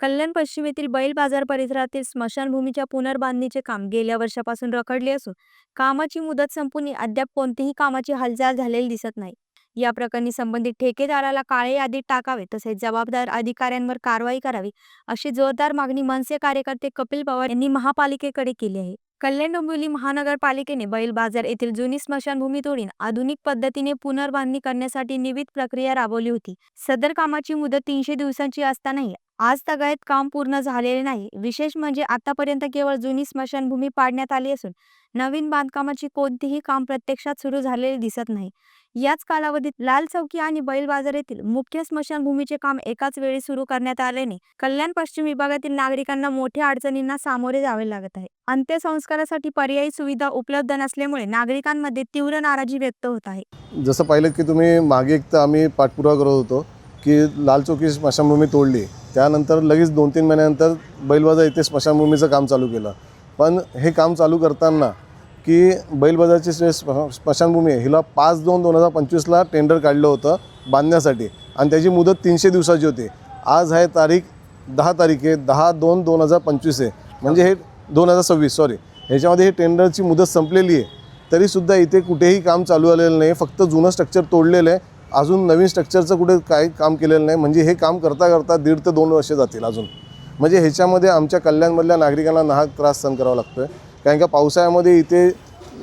कल्याण पश्चिमेतील बैल बाजार परिसरातील स्मशानभूमीच्या पुनर्बांधणीचे काम गेल्या वर्षापासून रखडले असून कामाची मुदत संपून अद्याप कोणतीही कामाची हालचाल झालेली दिसत नाही. या प्रकरणी संबंधित ठेकेदाराला काळे यादीत टाकावे तसेच जबाबदार अधिकाऱ्यांवर कारवाई करावी अशी जोरदार मागणी मनसे कार्यकर्ते कपिल पवार यांनी महापालिकेकडे केली आहे. कल्याण डोंबिवली महानगरपालिकेने बैल बाजार येथील जुनी स्मशानभूमी तोडून आधुनिक पद्धतीने पुनर्बांधणी करण्यासाठी निविद प्रक्रिया राबवली होती. सदर कामाची मुदत तीनशे दिवसांची असतानाही आज तगायत काम पूर्ण झालेले नाही. विशेष म्हणजे आतापर्यंत केवळ जुनी स्मशानभूमी पाडण्यात आली असून नवीन बांधकामाची कोणतीही काम प्रत्यक्षात सुरू झालेले दिसत नाही. याच कालावधीत लाल चौकी आणि बैल बाजार येथील मुख्य स्मशानभूमीचे काम एकाच वेळी सुरू करण्यात आल्याने कल्याण पश्चिम विभागातील नागरिकांना मोठ्या अडचणींना सामोरे जावे लागत आहे. अंत्यसंस्कारासाठी पर्यायी सुविधा उपलब्ध नसल्यामुळे नागरिकांमध्ये तीव्र नाराजी व्यक्त होत आहे. जसं पाहिलं की तुम्ही मागे एक तर आम्ही पाठपुरावा करत होतो की लाल चौकी स्मशानभूमी तोडली. त्यानंतर लगेच दोन तीन महिन्यानंतर बैलबाजार इथे स्मशानभूमीचं काम चालू केलं. पण हे काम चालू करताना की बैलबाजारची जे स्मशानभूमी आहे. हिला पाच दोन दोन हजार पंचवीसला टेंडर काढलं होतं बांधण्यासाठी. आणि त्याची मुदत तीनशे दिवसाची होती. आज आहे तारीख दहा तारीख आहे. दहा दोन दोन हजार पंचवीस आहे. म्हणजे हे दोन हजार सव्वीस सॉरी ह्याच्यामध्ये हे टेंडरची मुदत संपलेली आहे. तरीसुद्धा इथे कुठेही काम चालू आलेलं नाही. फक्त जुनं स्ट्रक्चर तोडलेलं आहे. अजून नवीन स्ट्रक्चरचं कुठे काही काम केलेलं नाही. म्हणजे हे काम करता करता दीड ते दोन वर्ष जातील अजून. म्हणजे ह्याच्यामध्ये आमच्या कल्याणमधल्या नागरिकांना नाहक त्रास सहन करावा लागतो आहे कारण का पावसाळ्यामध्ये इथे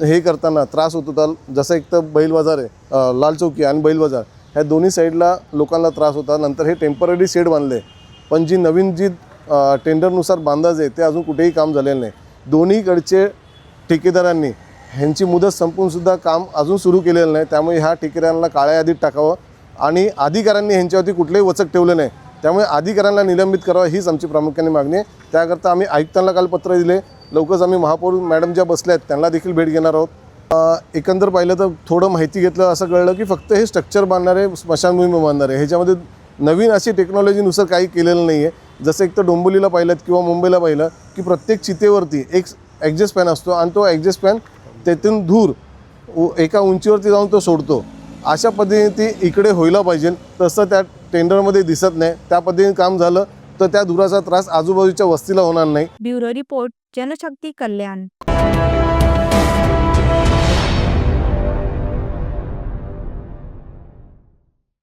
हे करताना त्रास होत होता. जसं एक तर बैल बाजार आहे लाल चौकी आणि बैल बाजार ह्या दोन्ही साईडला लोकांना त्रास होता. नंतर हे टेंपररी शेड बांधले. पण जी नवीन जी टेंडरनुसार बांधायचं आहे ते अजून कुठेही काम झालेलं नाही. दोन्हीकडचे ठेकेदारांनी ह्यांची मुदत संपूनसुद्धा काम अजून सुरू केलेलं नाही. त्यामुळे ह्या ठेकेदारांना काळ्या यादीत टाकावं आणि अधिकाऱ्यांनी ह्यांच्यावरती कुठलंही वचक ठेवलं नाही. त्यामुळे अधिकाऱ्यांना निलंबित करावं हीच आमची प्रामुख्याने मागणी आहे. त्याकरता आम्ही आयुक्तांना काल पत्र दिले. लवकरच आम्ही महापौर मॅडम ज्या बसल्या आहेत त्यांना देखील भेट घेणार आहोत. एकंदर पाहिलं तर थोडं माहिती घेतलं असं कळलं की फक्त हे स्ट्रक्चर बांधणारे स्मशानभूमी बांधणारे ह्याच्यामध्ये नवीन अशी टेक्नॉलॉजीनुसार काही केलेलं नाही आहे जसं एक तर डोंबोलीला पाहिलं किंवा मुंबईला पाहिलं की प्रत्येक चितेवरती एक ॲक्झेस्ट फॅन असतो आणि तो ॲक्झेस्ट फॅन तेथून धूर एका उंचीवरती जाऊन तो सोडतो. अशा पद्धतीने ती इकडे व्हायला पाहिजे. तसं त्या टेंडरमध्ये दिसत नाही. त्या पद्धतीने काम झालं तर त्या धुराचा त्रास आजूबाजूच्या वस्तीला होणार नाही. Bureau report Janshakti Kalyan.